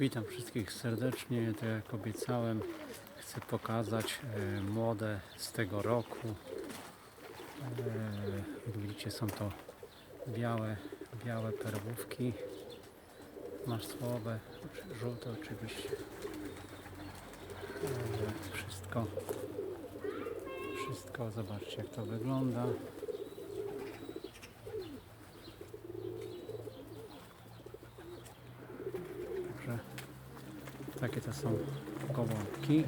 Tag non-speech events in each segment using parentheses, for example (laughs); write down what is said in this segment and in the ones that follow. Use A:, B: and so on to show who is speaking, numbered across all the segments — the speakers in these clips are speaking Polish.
A: Witam wszystkich serdecznie. Tak jak obiecałem, chcę pokazać e, młode z tego roku. E, widzicie, są to białe, białe perłówki masłowe, żółte oczywiście. E, wszystko, wszystko, zobaczcie jak to wygląda. Także takie to są gołąbki.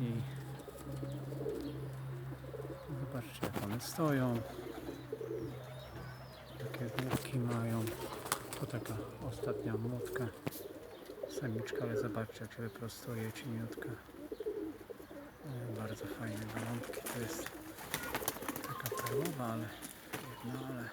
A: I zobaczcie jak one stoją. Takie główki mają. To taka ostatnia młotka. Samiczka, ale zobaczcie jak się wyprostuje cieniutka. E, Bardzo fajne gołąbki. To jest taka perłowa, ale jedna, ale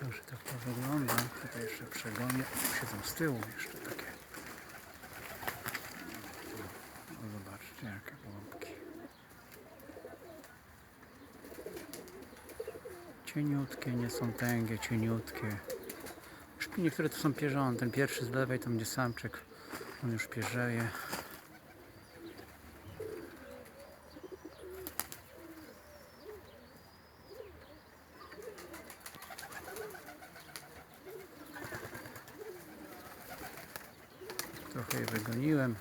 A: Także tak to wygląda. Tutaj jeszcze przegonię. Siedzą z tyłu jeszcze takie. O, zobaczcie jakie gołąbki. Cieniutkie, nie są tęgie, cieniutkie. Niektóre to są pierzone. Ten pierwszy z lewej, tam gdzie samczyk, on już pierzeje. Trochę je wygoniłem.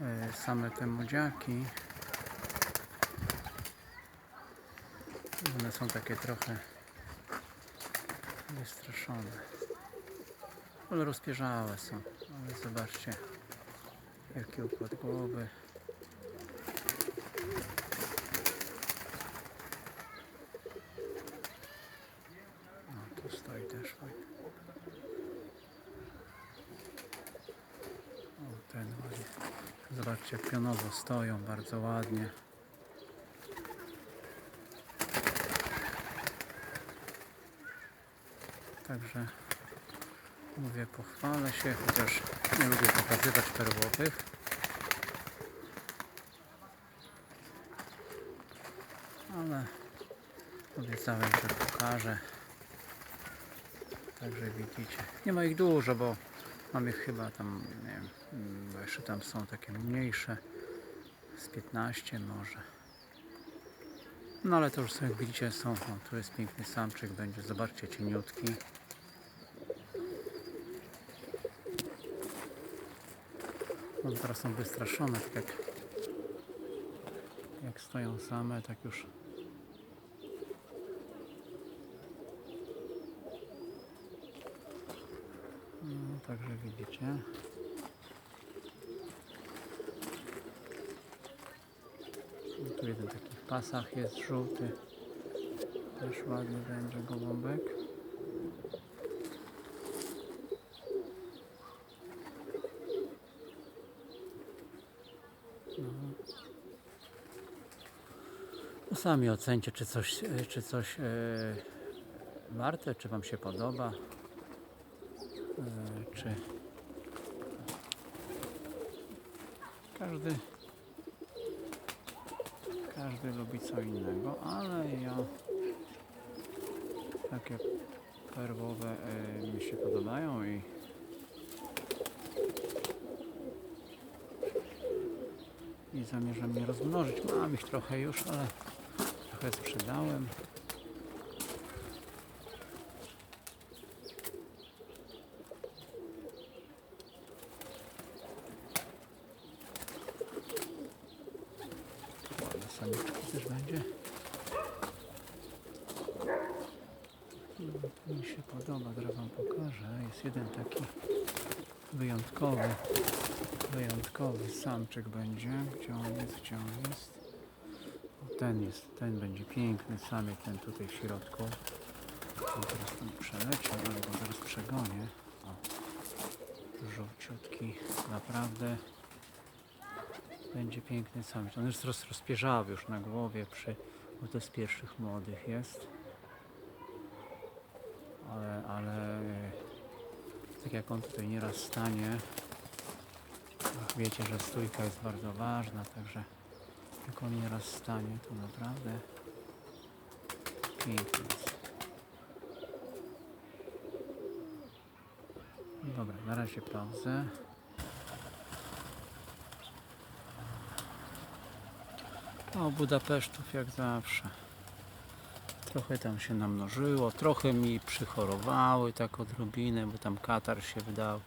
A: E, Same te młodziaki. One są takie trochę wystraszone. Ale rozpierzałe są. Ale zobaczcie jaki układ głowy. No tu stoi też fajnie. O, ten ładnie. Zobaczcie, pionowo stoją, bardzo ładnie. Także mówię, pochwalę się, chociaż nie lubię pokazywać perłowych. Ale obiecałem, że pokażę. Także widzicie. Nie ma ich dużo, bo Mam ich chyba tam, nie wiem, mm, bo jeszcze tam są takie mniejsze, z 15 może. No ale to już są, jak widzicie, są, o, tu jest piękny samczyk, będzie, zobaczcie, cieniutki. No teraz są wystraszone, tak jak, jak stoją same, tak już No, także widzicie. No, tu jeden taki w pasach jest żółty. Też ładny będzie gołąbek. No. Sami ocencie, czy coś, czy coś e, warte, czy Wam się podoba. Czy każdy każdy lubi co innego, ale ja takie perłowe e, mi się podobają i i zamierzam je rozmnożyć. Mam ich trochę już, ale trochę sprzedałem. Też będzie. Mm, Mi się podoba, zaraz wam pokażę. Jest jeden taki wyjątkowy, wyjątkowy samczyk będzie. Gdzie on jest, gdzie on jest? O, ten jest, ten będzie piękny samiec, ten tutaj w środku. On teraz tam przeleciał, ale go zaraz przegonię. O, żółciutki, naprawdę będzie piękny samiec. On jest roz, rozpierzały już na głowie, przy, bo to z pierwszych młodych jest. ale, ale tak jak on tutaj nieraz stanie, wiecie, że stójka jest bardzo ważna, także jak on nieraz stanie, to naprawdę pięknie jest. Dobra, na razie pauzę. O, Budapesztów jak zawsze. Trochę tam się namnożyło, trochę mi przychorowały tak odrobinę, bo tam katar się wydał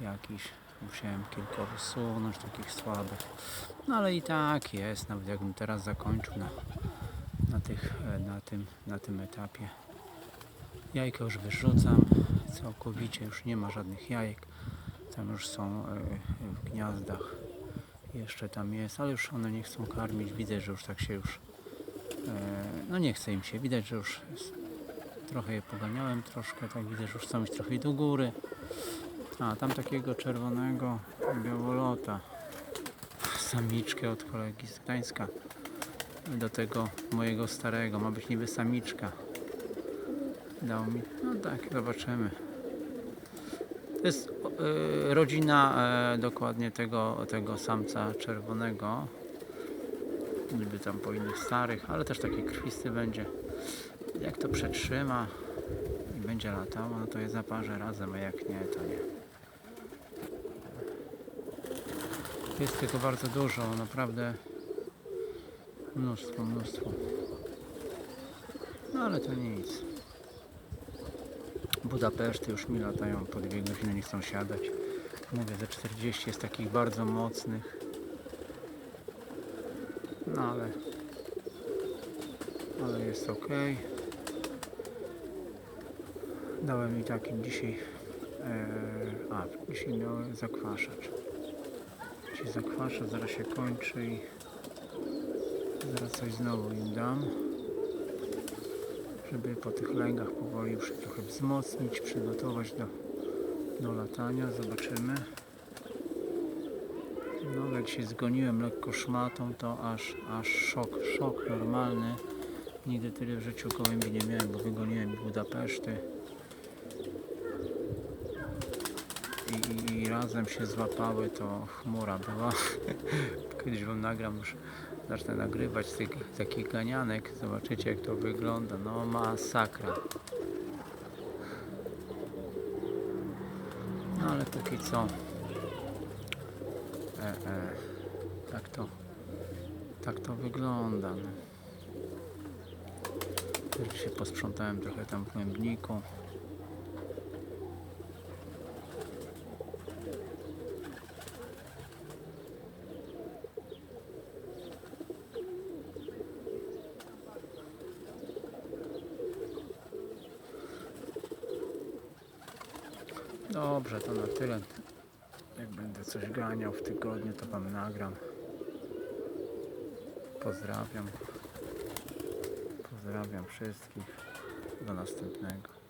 A: jakiś. Musiałem kilka usunąć, takich słabych. No ale i tak jest, nawet jakbym teraz zakończył na, na, tych, e, na, tym, na tym etapie. Jajka już wyrzucam, całkowicie już nie ma żadnych jajek. Tam już są e, w gniazdach. Jeszcze tam jest, ale już one nie chcą karmić. Widać, że już tak się już. E, no nie chce im się. Widać, że już trochę je poganiałem troszkę, tak widzę, że już chcą iść trochę do góry. A tam takiego czerwonego białolota. Samiczkę od kolegi z Gdańska. Do tego mojego starego. Ma być niby samiczka. Dał mi. No tak, zobaczymy. To jest rodzina e, dokładnie tego, tego samca czerwonego. Niby tam po innych starych, ale też taki krwisty będzie. Jak to przetrzyma i będzie latało, no to je zaparzę razem, a jak nie, to nie. Jest tego bardzo dużo, naprawdę mnóstwo, mnóstwo. No ale to nic. Budapeszty już mi latają po dwie godziny, nie chcą siadać. Mówię, ze 40 jest takich bardzo mocnych. No ale, ale jest ok. Dałem mi taki dzisiaj, e, a dzisiaj miałem zakwaszacz. Dzisiaj zakwaszacz, zaraz się kończy i zaraz coś znowu im dam żeby po tych lęgach powoli już trochę wzmocnić, przygotować do, do latania. Zobaczymy. No, jak się zgoniłem lekko szmatą, to aż, aż szok, szok normalny. Nigdy tyle w życiu gołębi nie miałem, bo wygoniłem Budapeszty. I, i, I razem się złapały, to chmura była. (laughs) Kiedyś wam nagram już zacznę nagrywać z tych takich ganianek. Zobaczycie jak to wygląda. No masakra. No ale póki co. E, e, tak to. Tak to wygląda. No. Się posprzątałem trochę tam w głębniku. Dobrze, to na tyle. Jak będę coś ganiał w tygodniu, to Wam nagram. Pozdrawiam. Pozdrawiam wszystkich. Do następnego.